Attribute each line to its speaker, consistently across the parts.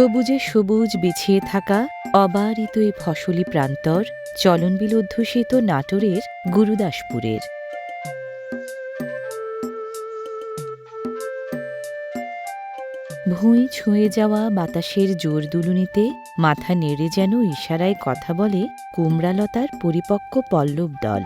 Speaker 1: সবুজে সবুজ বিছিয়ে থাকা অবারিত এ ফসলি প্রান্তর চলনবিল অধ্যুষিত নাটোরের গুরুদাসপুরের। ভুঁই ছুঁয়ে যাওয়া বাতাসের জোর দুলুনিতে মাথা নেড়ে যেন ইশারায় কথা বলে কুমড়ালতার পরিপক্ক পল্লব দল।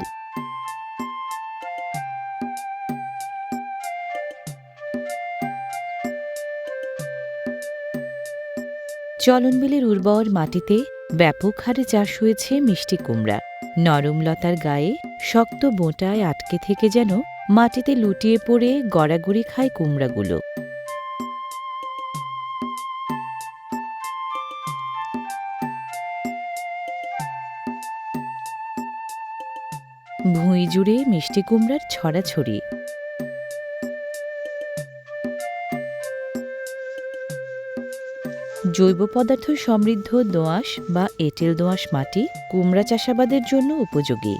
Speaker 1: চলনবিলের উর্বর মাটিতে ব্যাপক হারে চাষ হয়েছে মিষ্টি কুমড়া। নরম লতার গায়ে শক্ত বোঁটায় আটকে থেকে যেন মাটিতে লুটিয়ে পড়ে গড়াগড়ি খায় কুমড়াগুলো। ভুঁই জুড়ে মিষ্টি কুমড়ার ছড়াছড়ি। জৈব পদার্থ সমৃদ্ধ দোআঁশ বা এঁটেল দোআঁশ মাটি কুমড়া চাষাবাদের জন্য উপযোগী।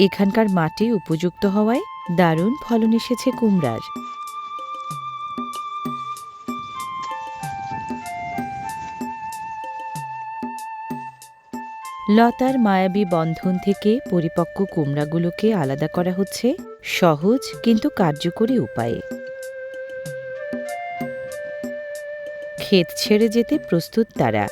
Speaker 1: এখানকার মাটি উপযুক্ত হওয়ায় দারুণ ফলন এসেছে কুমড়ার। লতার মায়াবী বন্ধন থেকে পরিপক্ক কুমড়াগুলোকে আলাদা করা হচ্ছে সহজ কিন্তু কার্যকরী উপায়ে। ক্ষেত ছেড়ে যেতে প্রস্তুত তারা।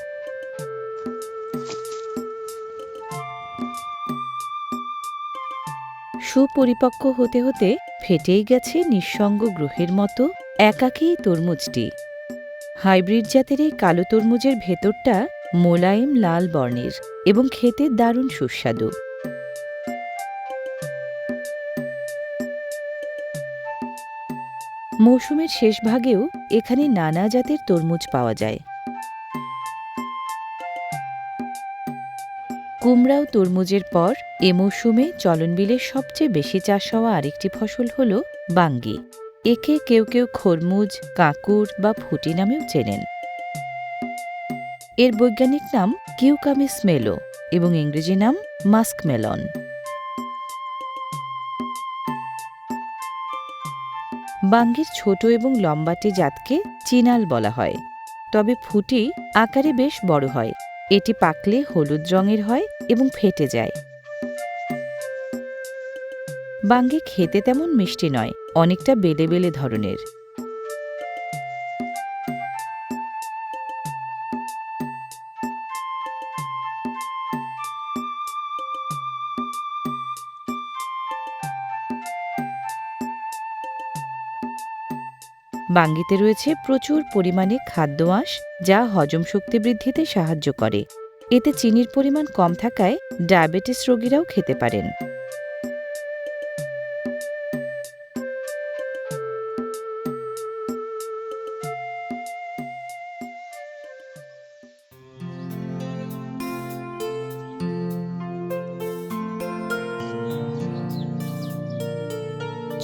Speaker 1: সুপরিপক্ক হতে হতে ফেটেই গেছে নিঃসঙ্গ গ্রহের মতো একাকী তরমুজটি। হাইব্রিড জাতের এই কালো তরমুজের ভেতরটা মোলায়েম লাল বর্ণের এবং খেতে দারুণ সুস্বাদু। মৌসুমের শেষ ভাগেও এখানে নানা জাতের তরমুজ পাওয়া যায়। কুমড়া ও তরমুজের পর এ মৌসুমে চলনবিলের সবচেয়ে বেশি চাষ হওয়া আরেকটি ফসল হল বাঙ্গি। একে কেউ কেউ খরমুজ, কাঁকুর বা ফুটি নামেও চেনেন। এর বৈজ্ঞানিক নাম কিউকামিস মেলো এবং ইংরেজি নাম মাস্কমেলন। বাঙ্গির ছোট এবং লম্বাটে জাতকে চিনাল বলা হয়। তবে ফুটি আকারে বেশ বড় হয়। এটি পাকলে হলুদ রঙের হয় এবং ফেটে যায়। বাঙ্গি খেতে তেমন মিষ্টি নয়, অনেকটা বেলে বেলে ধরনের। বাঙ্গিতে রয়েছে প্রচুর পরিমাণে খাদ্য আঁশ, যা হজম শক্তি বৃদ্ধিতে সাহায্য করে। এতে চিনির পরিমাণ কম থাকায় ডায়াবেটিস রোগীরাও খেতে পারেন।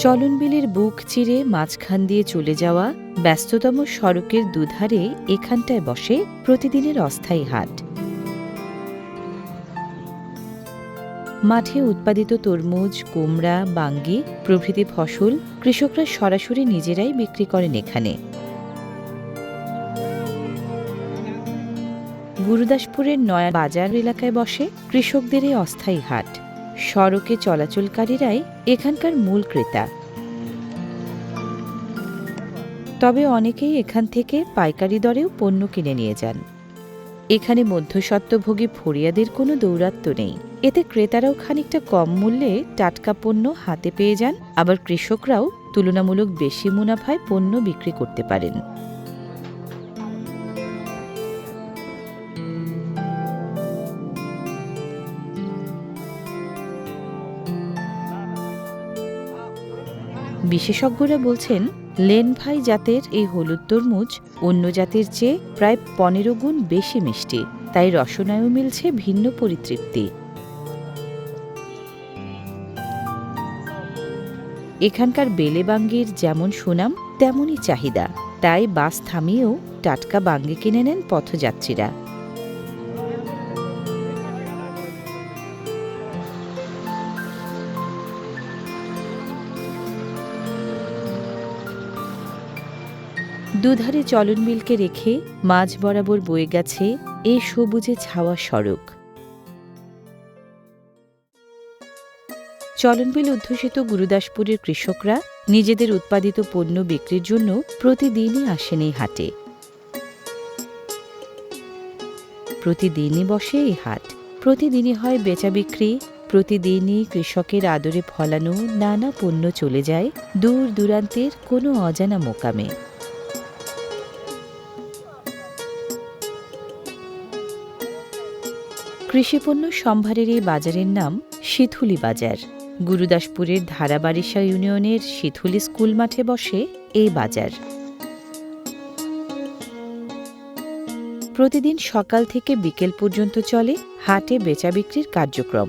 Speaker 1: চলনবিলের বুক চিরে মাঝখান দিয়ে চলে যাওয়া ব্যস্ততম সড়কের দুধারে এখানটায় বসে প্রতিদিনের অস্থায়ী হাট। মাঠে উৎপাদিত তরমুজ, কুমড়া, বাঙ্গি প্রভৃতি ফসল কৃষকরা সরাসরি নিজেরাই বিক্রি করেন এখানে। গুরুদাসপুরের নয়া বাজার এলাকায় বসে কৃষকদের অস্থায়ী হাট। সড়কে চলাচলকারীরাই এখানকার মূল ক্রেতা। তবে অনেকেই এখান থেকে পাইকারি দরেও পণ্য কিনে নিয়ে যান। এখানে মধ্যস্বত্বভোগী ফরিয়াদের কোনো দৌরাত্ম্য নেই। এতে ক্রেতারাও খানিকটা কম মূল্যে টাটকা পণ্য হাতে পেয়ে যান। আবার কৃষকরাও তুলনামূলক বেশি মুনাফায় পণ্য বিক্রি করতে পারেন। বিশেষজ্ঞরা বলছেন লেনভাই জাতের এই হলুদ তরমুজ অন্য জাতের চেয়ে প্রায় পনেরো গুণ বেশি মিষ্টি, তাই রসনায়ও মিলছে ভিন্ন পরিতৃপ্তি। এখানকার বেলেবাঙ্গির যেমন সুনাম, তেমনই চাহিদা, তাই বাস থামিয়েও টাটকা বাঙ্গি কিনে নেন পথযাত্রীরা। দুধারে চলন বিলকে রেখে মাঝ বরাবর বয়ে গেছে এ সবুজে ছাওয়া সড়ক। চলনবিল অধ্যুষিত গুরুদাসপুরের কৃষকরা নিজেদের উৎপাদিত পণ্য বিক্রির জন্য প্রতিদিনই আসেন এই হাটে। প্রতিদিনই বসে এই হাট। প্রতিদিনই হয় বেচা বিক্রি। প্রতিদিনই কৃষকের আদরে ফলানো নানা পণ্য চলে যায় দূর দূরান্তের কোনো অজানা মোকামে। কৃষিপণ্য সম্ভারের এই বাজারের নাম শীথুলি বাজার। গুরুদাসপুরের ধারাবারিশা ইউনিয়নের শীথুলি স্কুল মাঠে বসে এই বাজার। প্রতিদিন সকাল থেকে বিকেল পর্যন্ত চলে হাটে বেচা বিক্রির কার্যক্রম।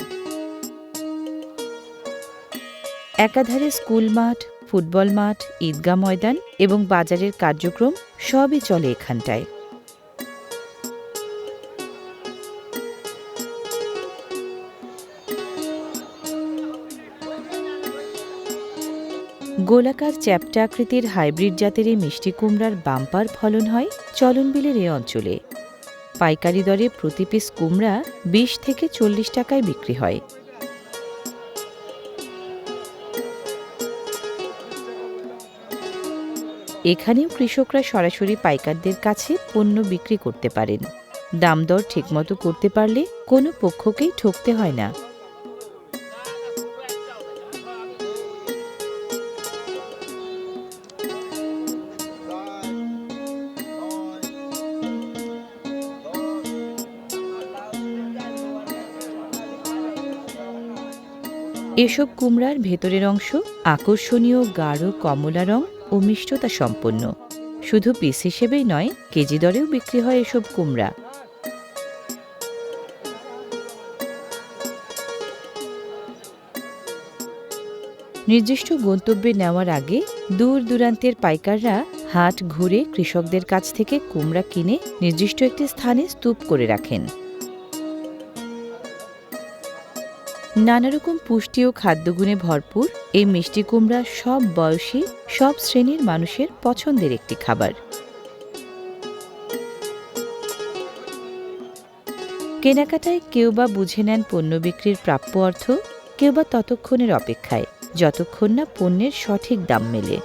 Speaker 1: একাধারে স্কুল মাঠ, ফুটবল মাঠ, ঈদগাহ ময়দান এবং বাজারের কার্যক্রম সবই চলে এখানটায়। গোলাকার চ্যাপ্টা আকৃতির হাইব্রিড জাতের এই মিষ্টি কুমড়ার বাম্পার ফলন হয় চলনবিলের এ অঞ্চলে। পাইকারি দরে প্রতি পিস কুমড়া বিশ থেকে চল্লিশ টাকায় বিক্রি হয়। এখানেও কৃষকরা সরাসরি পাইকারদের কাছে পণ্য বিক্রি করতে পারেন। দাম দর ঠিকমতো করতে পারলে কোনো পক্ষকেই ঠকতে হয় না। এসব কুমড়ার ভেতরের অংশ আকর্ষণীয় গাঢ় কমলা রং ও মিষ্টতা সম্পন্ন। শুধু পিস হিসেবেই নয়, কেজি দরেও বিক্রি হয় এসব কুমড়া। নির্দিষ্ট গন্তব্যে নেওয়ার আগে দূর দূরান্তের পাইকাররা হাট ঘুরে কৃষকদের কাছ থেকে কুমড়া কিনে নির্দিষ্ট একটি স্থানে স্তূপ করে রাখেন। নানারকম পুষ্টি ও খাদ্যগুণে ভরপুর এই মিষ্টি কুমড়া সব বয়সী সব শ্রেণির মানুষের পছন্দের একটি খাবার। কেনাকাটায় কেউ বা বুঝে নেন পণ্য বিক্রির প্রাপ্য অর্থ, কেউ বা ততক্ষণের অপেক্ষায়, যতক্ষণ না পণ্যের সঠিক দাম মেলে।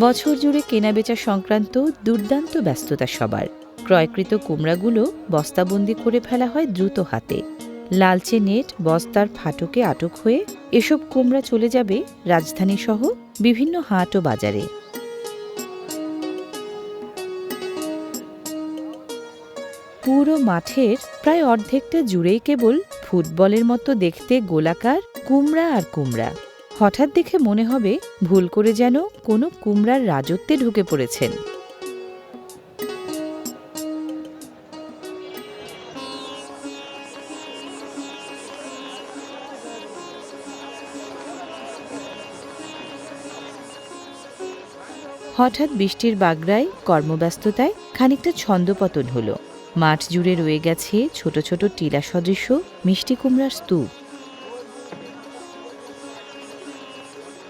Speaker 1: বছর জুড়ে কেনাবেচা সংক্রান্ত দুর্দান্ত ব্যস্ততা সবার। ক্রয়কৃত কুমড়াগুলো বস্তাবন্দি করে ফেলা হয় দ্রুত হাতে। লালচে নেট বস্তার ফাটকে আটক হয়ে এসব কুমড়া চলে যাবে রাজধানী সহ বিভিন্ন হাট ও বাজারে। পুরো মাঠের প্রায় অর্ধেকটা জুড়েই কেবল ফুটবলের মতো দেখতে গোলাকার কুমড়া আর কুমড়া। হঠাৎ দেখে মনে হবে ভুল করে যেন কোনো কুমড়ার রাজত্বে ঢুকে পড়েছেন। হঠাৎ বৃষ্টির বাগড়ায়, কর্মব্যস্ততায় খানিকটা ছন্দপতন হলো। মাঠ জুড়ে রয়ে গেছে ছোট ছোট টিলা সদৃশ্য, মিষ্টি কুমড়ার স্তূপ।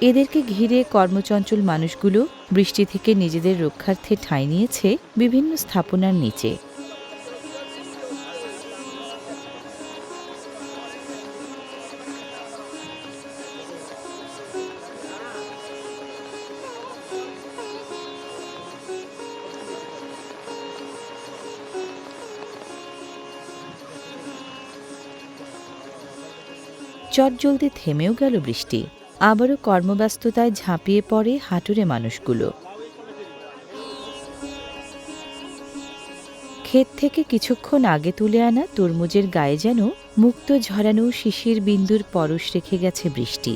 Speaker 1: এদেরকে ঘিরে কর্মচঞ্চল মানুষগুলো বৃষ্টি থেকে নিজেদের রক্ষার্থে ঠাঁই নিয়েছে বিভিন্ন স্থাপনার নিচে। চটজলদি থেমেও গেল বৃষ্টি। আবারও কর্মব্যস্ততায় ঝাঁপিয়ে পড়ে হাঁটুরে মানুষগুলো। ক্ষেত থেকে কিছুক্ষণ আগে তুলে আনা তরমুজের গায়ে যেন মুক্ত ঝরানো শিশির বিন্দুর পরশ রেখে গেছে বৃষ্টি।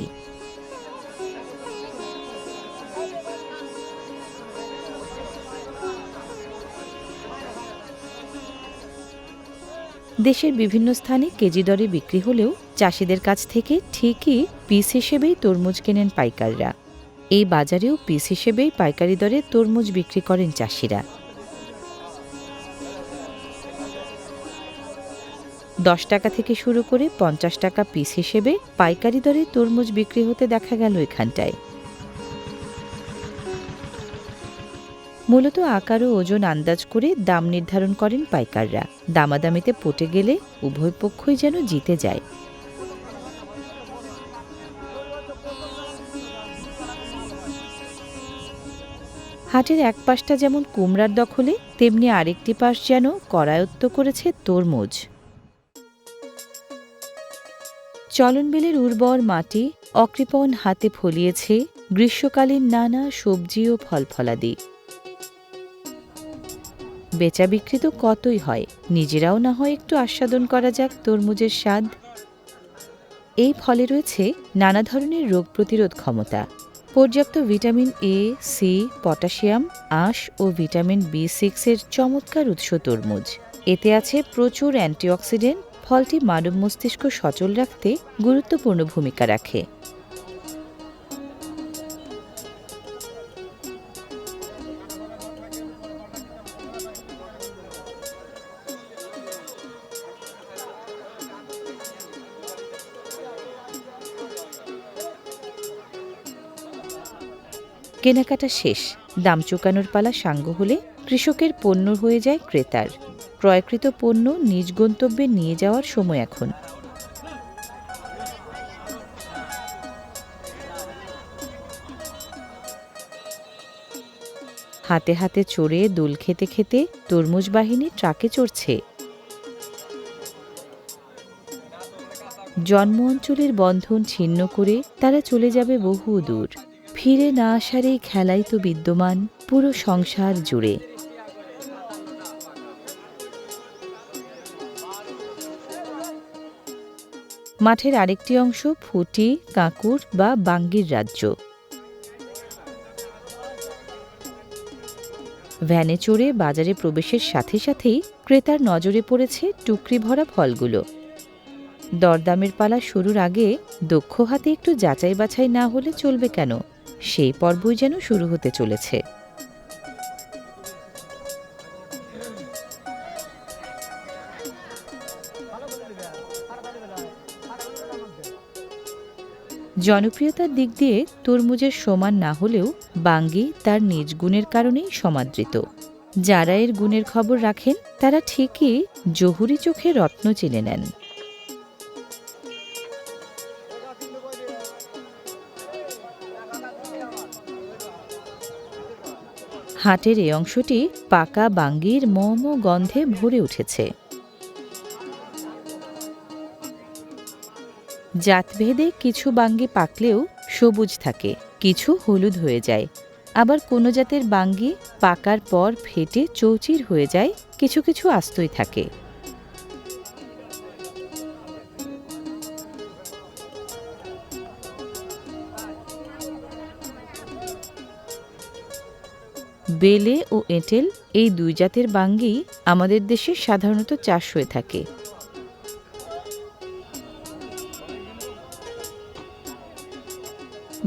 Speaker 1: দেশের বিভিন্ন স্থানে কেজি দরে বিক্রি হলেও চাষিদের কাছ থেকে ঠিকই পিস হিসেবেই তরমুজ কেনেন পাইকাররা। এই বাজারেও পিস হিসেবেই পাইকারি দরে তরমুজ বিক্রি করেন চাষিরা। দশ টাকা থেকে শুরু করে পঞ্চাশ টাকা পিস হিসেবে পাইকারি দরে তরমুজ বিক্রি হতে দেখা গেল এখানটায়। মূলত আকার ও ওজন আন্দাজ করে দাম নির্ধারণ করেন পাইকাররা। দামাদামিতে পটে গেলে উভয় পক্ষই যেন জিতে যায়। হাটের এক পাশটা যেমন কুমড়ার দখলে, তেমনি আরেকটি পাশ যেন করায়ত্ত করেছে তরমুজ। চলনবিলের উর্বর মাটি অকৃপণ হাতে ফলিয়েছে গ্রীষ্মকালীন নানা সবজি ও ফলফলাদি। বেচা বিক্রি তো কতই হয়, নিজেরাও না হয় একটু আস্বাদন করা যাক তরমুজের স্বাদ। এই ফলে রয়েছে নানা ধরনের রোগ প্রতিরোধ ক্ষমতা। পর্যাপ্ত ভিটামিন এ সি পটাশিয়াম, আঁশ ও ভিটামিন বি সিক্সের চমৎকার উৎস তরমুজ। এতে আছে প্রচুর অ্যান্টিঅক্সিডেন্ট, ফলটি মানব মস্তিষ্ক সচল রাখতে গুরুত্বপূর্ণ ভূমিকা রাখে। কেনাকাটা শেষ, দাম চুকানোর পালা সাঙ্গ হলে কৃষকের পণ্য হয়ে যায় ক্রেতার। ক্রয়কৃত পণ্য নিজ গন্তব্যে নিয়ে যাওয়ার সময় এখন। হাতে হাতে চড়ে, দোল খেতে খেতে তরমুজ বাহিনী ট্রাকে চড়ছে। জন্ম অঞ্চলের বন্ধন ছিন্ন করে তারা চলে যাবে বহু দূর। ফিরে না আসার এই খেলাই তো বিদ্যমান পুরো সংসার জুড়ে। মাঠের আরেকটি অংশ ফুটি, কাঁকুর বা বাঙ্গির রাজ্য। ভ্যানে চড়ে বাজারে প্রবেশের সাথে সাথেই ক্রেতার নজরে পড়েছে টুকরি ভরা ফলগুলো। দরদামের পালা শুরুর আগে দক্ষ হাতে একটু যাচাই বাছাই না হলে চলবে কেন? সেই পর্বই যেন শুরু হতে চলেছে। জনপ্রিয়তার দিক দিয়ে তরমুজের সমান না হলেও বাঙ্গি তার নিজ গুণের কারণেই সমাদৃত। যারা এর গুণের খবর রাখেন, তারা ঠিকই জহুরি চোখে রত্ন চিনে নেন। হাটের এই অংশটি পাকা বাঙ্গির মম গন্ধে ভরে উঠেছে। জাতভেদে কিছু বাঙ্গি পাকলেও সবুজ থাকে, কিছু হলুদ হয়ে যায়। আবার কোনো জাতের বাঙ্গি পাকার পর ফেটে চৌচির হয়ে যায়, কিছু কিছু আস্তই থাকে। বেলে ও এঁটেল এই দুই জাতের বাঙ্গি আমাদের দেশে সাধারণত চাষ হয়ে থাকে।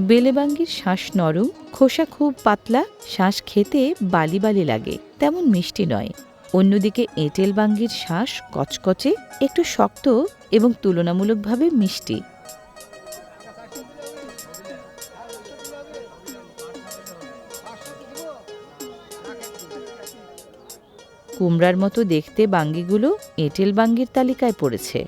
Speaker 1: বেলে বাঙ্গির শ্বাস নরম, খোসা খুব পাতলা শ্বাস খেতে বালি বালি লাগে, তেমন মিষ্টি নয়। অন্যদিকে এঁটেল বাঙ্গির শ্বাস কচকচে, একটু শক্ত এবং তুলনামূলকভাবে মিষ্টি। কুমড়ার মতো দেখতে বাঙ্গিগুলো এঁটেল বাঙ্গির তালিকায় পড়েছে।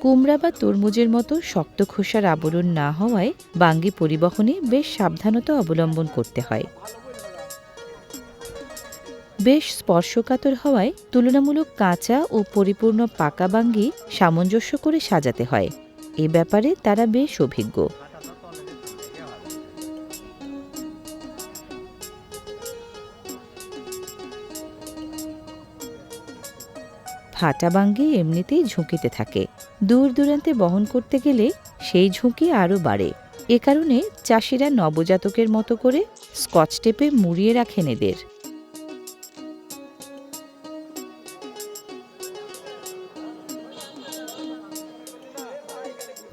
Speaker 1: কুমড়া বা তরমুজের মতো শক্ত খোসার আবরণ না হওয়ায় বাঙ্গি পরিবহনে বেশ সাবধানতা অবলম্বন করতে হয়। বেশ স্পর্শকাতর হওয়ায় তুলনামূলক কাঁচা ও পরিপূর্ণ পাকা বাঙ্গি সামঞ্জস্য করে সাজাতে হয়। এ ব্যাপারে তারা বেশ অভিজ্ঞ। ফাটা বাঙ্গি এমনিতেই ঝুঁকিতে থাকে। দূর দূরান্তে বহন করতে গেলে সেই ঝুঁকি আরও বাড়ে। এ কারণে চাষিরা নবজাতকের মতো করে স্কচ টেপে মুড়িয়ে রাখেন এদের।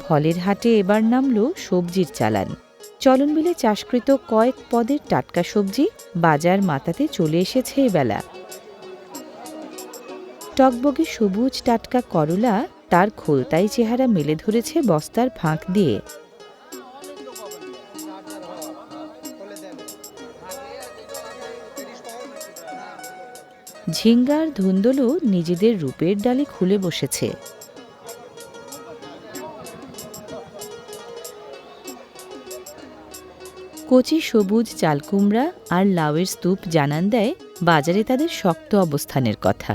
Speaker 1: ফলের হাটে এবার নামল সবজির চালান। চলনবিলে চাষকৃত কয়েক পদের টাটকা সবজি বাজার মাতাতে চলে এসেছে এবেলা। টকবগে সবুজ টাটকা করলা, তার খোলতাই চেহারা মেলে ধরেছে বস্তার ফাঁক দিয়ে। ঝিঙ্গার ধুন্দলু নিজেদের রূপের ডালে খুলে বসেছে। কচি সবুজ চালকুমড়া আর লাউয়ের স্তূপ জানান দেয়, বাজারে তাদের শক্ত অবস্থানের কথা।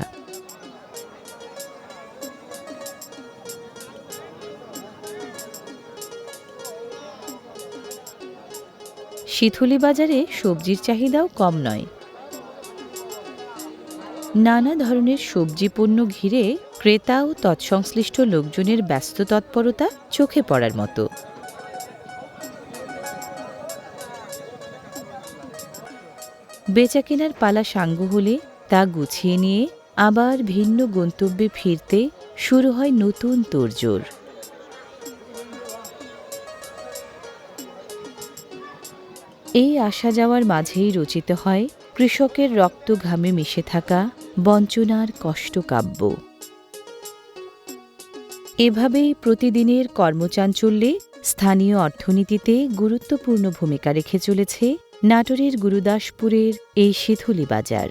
Speaker 1: শীথুলি বাজারে সবজির চাহিদাও কম নয়। নানা ধরনের সবজি পণ্য ঘিরে ক্রেতা ও তৎসংশ্লিষ্ট লোকজনের ব্যস্ত তৎপরতা চোখে পড়ার মতো। বেচাকেনার পালা সাঙ্গ হলে তা গুছিয়ে নিয়ে আবার ভিন্ন গন্তব্যে ফিরতে শুরু হয় নতুন তোড়জোড়। এই আসা যাওয়ার মাঝেই রচিত হয় কৃষকের রক্ত ঘামে মিশে থাকা বঞ্চনার কষ্টকাব্য। এভাবেই প্রতিদিনের কর্মচাঞ্চল্যে স্থানীয় অর্থনীতিতে গুরুত্বপূর্ণ ভূমিকা রেখে চলেছে নাটোরের গুরুদাসপুরের এই শীথুলি বাজার।